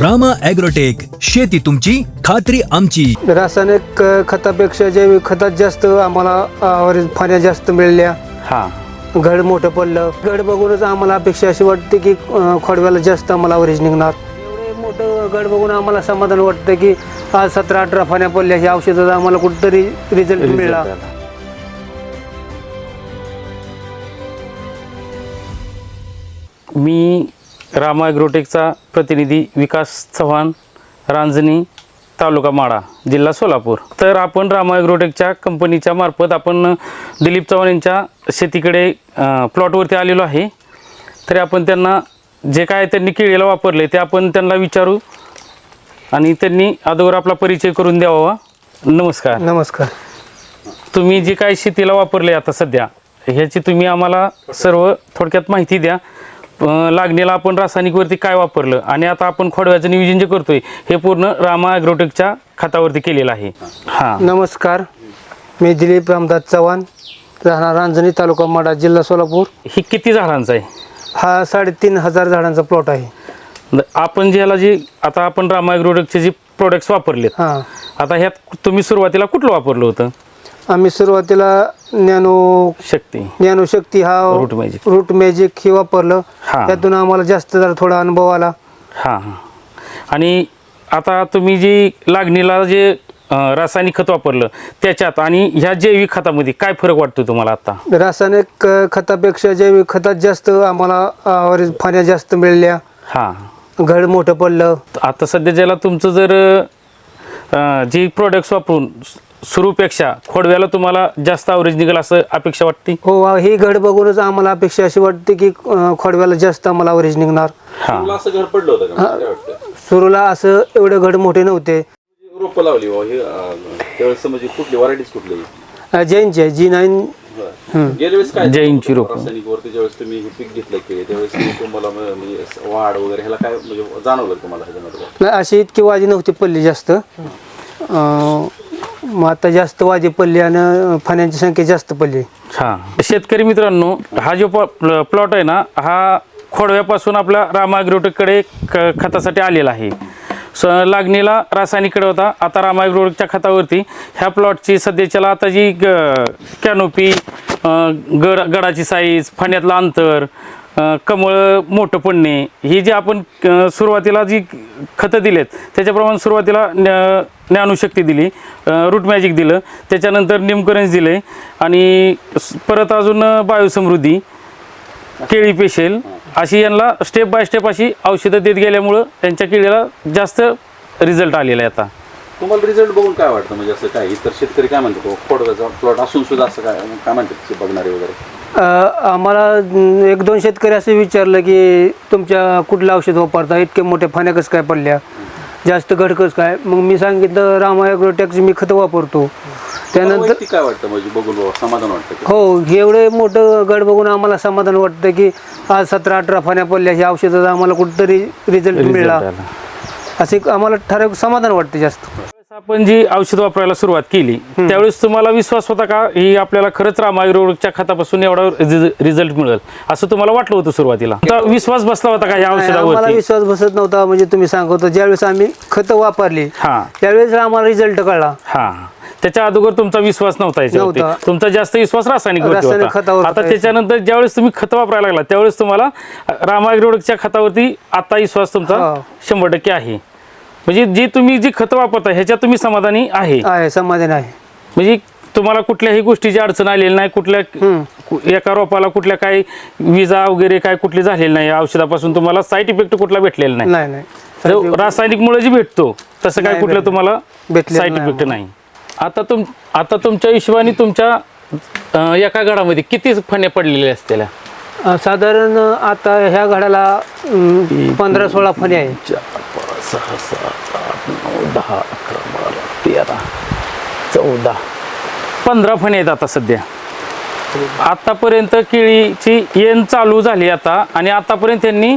Rama agrotech शेती तुमची खात्री आमची. रासायनिक खतापेक्षा जैविक खतात जास्त आम्हाला फाण्या जास्त मिळाल्या. हा. घड मोठं पडलं. घड बघूनच आम्हाला अपेक्षा अशी वाटते की खोडव्याला जास्त आम्हाला अवरेज निघणार. एवढे मोठं घड बघून आम्हाला समाधान वाटतं की आज सतरा अठरा फाण्या पडल्या ह्या औषधाचा आम्हाला कुठंतरी रिझल्ट मिळाला. मी रामा ॲग्रोटेकचा प्रतिनिधी विकास चव्हाण रांजणी तालुका माडा जिल्हा सोलापूर. तर आपण रामा ॲग्रोटेकच्या कंपनीच्या मार्फत आपण दिलीप चव्हाण यांच्या शेतीकडे प्लॉटवरती आलेलो आहे. तरी आपण त्यांना जे काय त्यांनी केळीला वापरले ते आपण त्यांना विचारू आणि त्यांनी अगोदर आपला परिचय करून द्यावा. नमस्कार. नमस्कार. तुम्ही जे काय शेतीला वापरले आता सध्या ह्याची तुम्ही आम्हाला सर्व थोडक्यात माहिती द्या. लागणीला आपण रासायनिकवरती काय वापरलं आणि आता आपण खोडव्याचं नियोजन जे करतोय हे पूर्ण रामा ॲग्रोटेकच्या खतावरती केलेलं आहे. हां. नमस्कार. मी दिलीप रामदास चव्हाण राहणार रांजणी तालुका माडा जिल्हा सोलापूर. ही किती झाडांचं आहे? हा साडेतीन हजार झाडांचा प्लॉट आहे. द- आपण ज्याला जे आता आपण रामा ॲग्रोटेकचे जे प्रोडक्ट्स वापरलेत हां. आता ह्यात तुम्ही सुरुवातीला कुठलं वापरलं होतं? आम्ही सुरुवातीला नॅनो शक्ती. ज्ञानशक्ती हा रूट मॅजिक. रूट मॅजिक हे वापरलं. हा. त्यातून आम्हाला जास्त जरा थोडा अनुभव आला. हां हां. आणि आता तुम्ही जी लागणीला जे अं, रासायनिक खत वापरलं त्याच्यात आणि ह्या जैविक खतामध्ये काय फरक वाटतो तुम्हाला आता? रासायनिक अ, खतापेक्षा जैविक खतात जास्त आम्हाला फाण्या जास्त मिळाल्या. हां. घड मोठं पडलं. आता सध्या ज्याला तुमचं जर अं, जी प्रोडक्ट्स वापरून सुरूपेक्षा खोडव्याला तुम्हाला जास्त अवरेज निघेल असं अपेक्षा वाटते? हो हा, ही घड बघूनच आम्हाला अपेक्षा अशी वाटते की अ, खोडव्याला जास्त आम्हाला अवरेज निघणार. हां. तुला असं घर पडलं होतं का? मला काय वाटतं सुरूला असं एवढे घड मोठे नव्हते. रोपं लावली बुवा, हे अं, त्यावेळेस म्हणजे कुठली व्हरायटीज कुठली? अ, जैनचे जी नाईन गेल्या वेळेस काय जैनची रोपं. रासायनिक तुम्ही हे पीक घेतलं त्यावेळेस मी तुम्हाला म्हणजे वाढ वगैरे ह्याला काय म्हणजे जाणवलं का तुम्हाला ह्याच्यामध्ये? नाही अशी इतकी वाजी नव्हती पडली जास्त. अ, मग आता जास्त वाजे पडली आणि फाण्यांची संख्या जास्त पडली. हां. शेतकरी मित्रांनो हा जो प्लॉट आहे ना हा खोडव्यापासून आपला रामाग्रोटेककडे क खतासाठी आलेला आहे. स लागणीला रासायनिककडे होता आता रामाग्रोटेकच्या खतावरती ह्या प्लॉटची सध्याच्याला आता जी कॅनोपी गड गडाची साईज फण्यातलं अंतर कमळ मोठं पडणे ही जी आपण सुरुवातीला जी खतं दिलेत त्याच्याप्रमाणे सुरुवातीला ज्ञ- ज्ञानशक्ती दिली रूट मॅजिक दिलं त्याच्यानंतर निमकरंज दिले आणि परत अजून बायोसमृद्धी केळी पेशेल अशी यांना स्टेप बाय स्टेप अशी औषधं देत गेल्यामुळं त्यांच्या केळीला जास्त रिझल्ट आलेला आहे आता. तुम्हाला रिझल्ट बघून काय वाटतं? म्हणजे असं काय इतर शेतकरी काय म्हणतात? बुवा, प्लॉट असून सुद्धा असं काय काय म्हणतात ते बघणारे वगैरे? आम्हाला एक दोन शेतकरी असं विचारलं की तुमच्या कुठलं औषध वापरता? इतके मोठे फाण्या कसं काय पडल्या? जास्त घड कसं काय? मग मी सांगितलं रामा ॲग्रोटेकची मी खतं वापरतो. त्यानंतर काय वाटतं म्हणजे बघून समाधान वाटतं हो एवढे मोठं गड बघून आम्हाला समाधान वाटतं की आज सतरा अठरा फाण्या पडल्या ह्या औषधाचा आम्हाला कुठंतरी रिझल्ट मिळाला. असे आम्हाला ठराविक समाधान वाटते जास्त. आपण जी औषध वापरायला सुरुवात केली त्यावेळेस तुम्हाला विश्वास होता का ही आपल्याला खरंच रामायरोगच्या खतापासून एवढा रिझल्ट मिळेल असं तुम्हाला वाटलं होतं सुरुवातीला विश्वास बसला होता का या औषधावरती विश्वास बसत नव्हता म्हणजे तुम्ही सांगतो ज्यावेळेस आम्ही खतं वापरली हा त्यावेळेस आम्हाला रिझल्ट कळला हा त्याच्या अगोदर तुमचा विश्वास नव्हता याच्यावरती. तुमचा जास्त विश्वास रासायनिक आता. त्याच्यानंतर ज्यावेळेस तुम्ही खत वापरायला लागला त्यावेळेस तुम्हाला रामायग्रोडच्या खतावरती आता विश्वास तुमचा हो. शंभर टक्के आहे म्हणजे जी तुम्ही जी खतं वापरता ह्याच्यात तुम्ही समाधानी आहे? आहे समाधान आहे. म्हणजे तुम्हाला कुठल्याही गोष्टीची अडचण आलेली नाही कुठल्या एका रोपाला कुठल्या काही विजा वगैरे काय कुठली झालेली नाही औषधापासून तुम्हाला साईड इफेक्ट कुठला भेटलेला नाही. नाही नाही. जो भेटतो तसं काय कुठलं. तुम्हाला साईड इफेक्ट नाही आता तुम आता तुमच्या हिशोबाने तुमच्या एका घडामध्ये किती फण्या पडलेल्या असतील? साधारण आता ह्या घडाला पंधरा सोळा फणी आहे सहा सात आठ नऊ दहा अकरा बारा तेरा चौदा. पंधरा फणी आहेत आता सध्या. आतापर्यंत केळीची येण चालू झाली आता आणि आतापर्यंत त्यांनी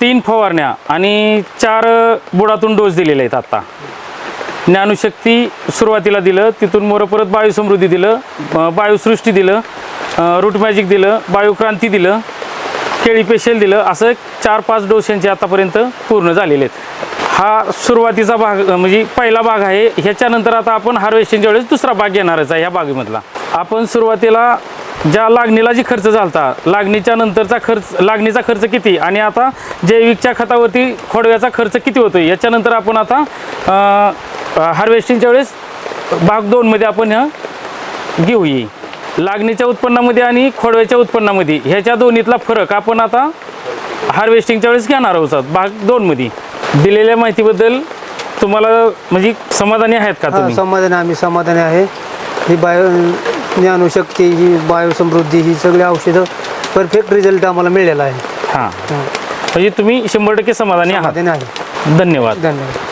तीन फवारण्या आणि चार बुडातून डोस दिलेले आहेत आता. ज्ञानशक्ती सुरुवातीला दिलं तिथून मोर परत बायोसमृद्धी दिलं अं, बायोसृष्टी दिलं रूट मॅजिक दिलं बायोक्रांती दिलं केळी पेशल दिलं असं चार पाच डोस यांचे आतापर्यंत पूर्ण झालेले आहेत. हा सुरुवातीचा भाग म्हणजे पहिला भाग आहे. ह्याच्यानंतर आता आपण हार्वेस्टिंगच्या वेळेस दुसरा भाग घेणारच आहे ह्या बागेमधला. आपण सुरुवातीला ज्या लागणीला जी खर्च झालता लागणीच्या नंतरचा खर्च लागणीचा खर्च किती आणि आता जैविकच्या खतावरती खोडव्याचा खर्च किती होतो याच्यानंतर आपण आता हार्वेस्टिंगच्या वेळेस भाग दोनमध्ये आपण ह्या घेऊ ये लागणीच्या उत्पन्नामध्ये आणि खोडव्याच्या उत्पन्नामध्ये ह्याच्या दोन्हीतला फरक आपण आता हार्वेस्टिंगच्या वेळेस घेणार आहोत भाग दोनमध्ये दिलेल्या माहितीबद्दल तुम्हाला म्हणजे समाधानी आहेत का हा, तुम्ही? समाधानी आम्ही समाधानी आहे. ही बायो ज्ञानशक्ती ही बायोसमृद्धी ही सगळी औषधं परफेक्ट रिझल्ट आम्हाला मिळालेला आहे. हां. म्हणजे तुम्ही शंभर टक्के समाधानी आहात. आहे. धन्यवाद. धन्यवाद.